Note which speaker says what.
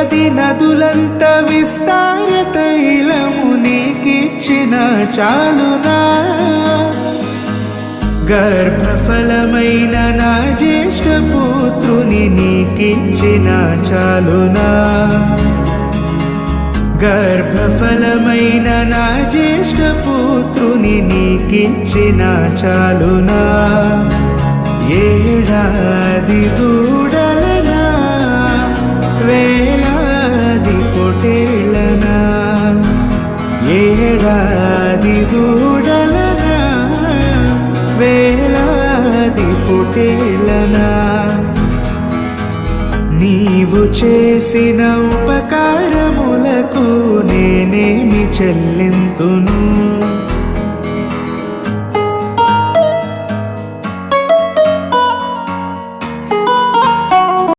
Speaker 1: నది నదులంత విస్తార తైలము నీకిచ్చిన చాలునా గర్భఫలమైన నా జ్యేష్ఠ పుత్రుని నీకిచ్చిన చాలునా? గర్భఫలమైన నా జ్యేష్ఠ పుత్రుని నీకిచ్చిన చాలునా? ఏడాది దూడ ఏడాది దూడలనా వేలాది పుటేలనా నీవు చేసిన ఉపకారములకు నేనేమి చెల్లింతును?